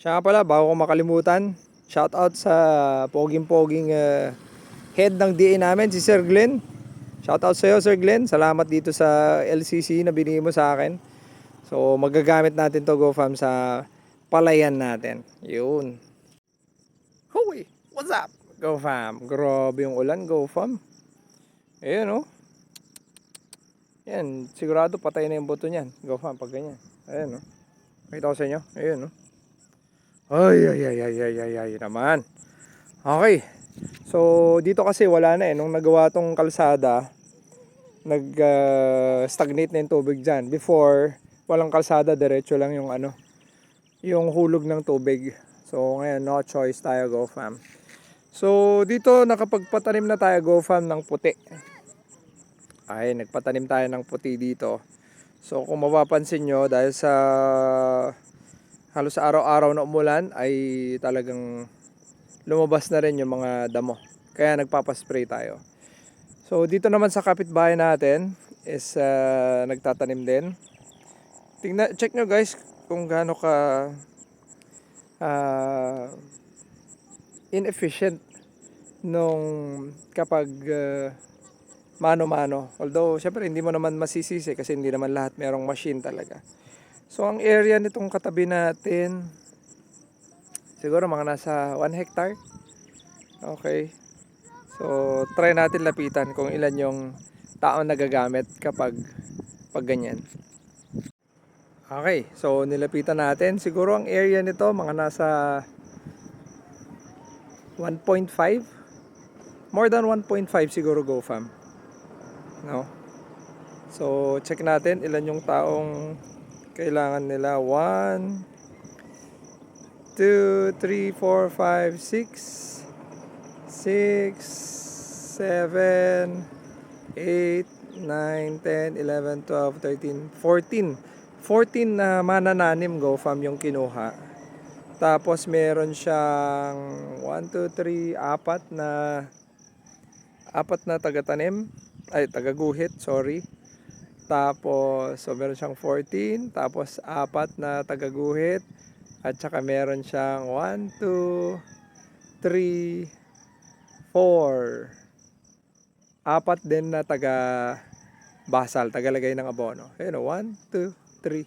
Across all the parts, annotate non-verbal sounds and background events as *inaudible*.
Siya nga pala, bago ko makalimutan, shout out sa poging-poging uh, head ng DA namin, si Sir Glenn. Shout out sa iyo, Sir Glenn. Salamat dito sa LCC na binigay mo sa akin. So, magagamit natin to GoFam sa palayan natin. Yun. Hoy, what's up? GoFam. Grabe yung ulan, GoFam. Ayun, oh. Yan, sigurado patay na yung buto niyan. GoFam, pag ganyan. Ayun, oh. Pakita ko sa inyo. Ayun, oh. Ay, ay, ay, ay, ay, ay, ay, naman. Okay. So, dito kasi wala na eh. Nung nagawa tong kalsada, nag-stagnate na yung tubig dyan. Before, walang kalsada, diretso lang yung ano, yung hulog ng tubig. So, ngayon, no choice tayo, go fam. So, dito nakapagpatanim na tayo, go fam, ng puti. Ay, nagpatanim tayo ng puti dito. So, kung mapapansin nyo, dahil sa halos araw-araw na umulan ay talagang lumabas na rin yung mga damo. Kaya nagpapaspray tayo. So dito naman sa kapitbahay natin is ah, nagtatanim din. Tingnan, check nyo guys kung gaano ka ah, inefficient nung kapag ah, mano-mano. Although, syempre hindi mo naman masisisi kasi hindi naman lahat merong machine talaga. So, ang area nitong katabi natin, siguro mga nasa 1 hectare. Okay. So, try natin lapitan kung ilan yung taon nagagamit kapag pag ganyan. Okay, so nilapitan natin. Siguro ang area nito mga nasa 1.5 more than 1.5 siguro go fam. No? So, check natin ilan yung taong kailangan nila. 1 2 3 4 5 6 6 7 8 9 10 11 12 13 14 14 na manananim go fam yung kinuha. Tapos meron siyang 1 2 3 apat na apat na tagatanim. Ay tagaguhit sorry tapos, so meron siyang 14, tapos apat na tagaguhit, at saka meron siyang 1, 2, 3, 4, apat din na taga basal, tagalagay ng abono. Ayun, 1, 2, 3,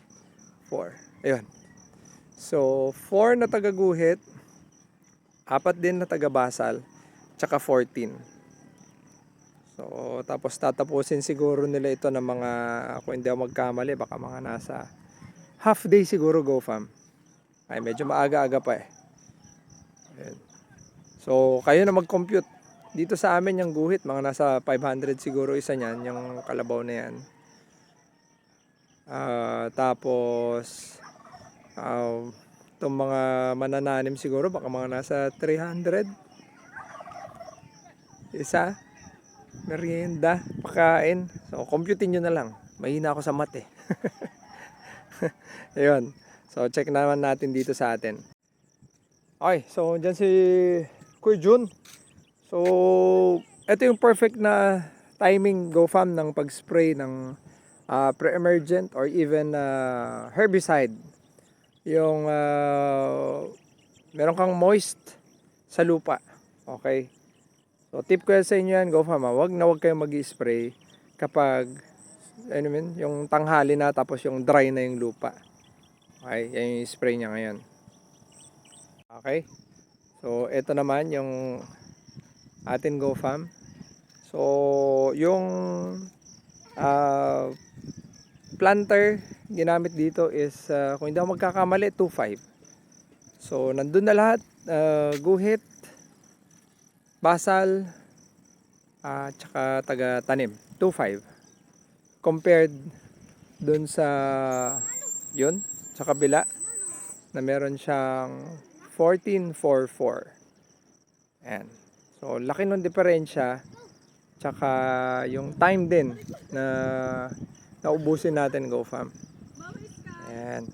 4. Ayun. So, 4 na tagaguhit, apat din na taga basal, tsaka 14. So, tapos tatapusin siguro nila ito ng mga, kung hindi ako magkamali, baka mga nasa half day siguro go fam. Ay, medyo maaga-aga pa eh. Ayan. So, kayo na mag-compute. Dito sa amin yung guhit, mga nasa 500 siguro isa niyan, yung kalabaw na yan. Ah, tapos, ah, itong mga manananim siguro, baka mga nasa 300. Isa merienda, pagkain. So, computin nyo na lang. Mahina ako sa math eh. *laughs* Ayun. So, check naman natin dito sa atin. Okay, so dyan si Kuya Jun. So, ito yung perfect na timing go fam ng pag-spray ng ah, pre-emergent or even ah, herbicide. Yung ah, meron kang moist sa lupa. Okay? So tip ko sa inyo yan, go fam, ah. wag na wag kayong mag-spray kapag ano yun, yung tanghali na tapos yung dry na yung lupa. Okay, yan yung spray niya ngayon. Okay? So ito naman yung atin go fam. So yung ah, planter ginamit dito is ah, kung hindi ako magkakamali 2.5. So nandun na lahat, ah, guhit, basal at saka taga tanim 2.5 compared dun sa yun sa kabila na meron siyang 14.44 ayan. So laki ng diferensya tsaka yung time din na naubusin natin go fam. Ayan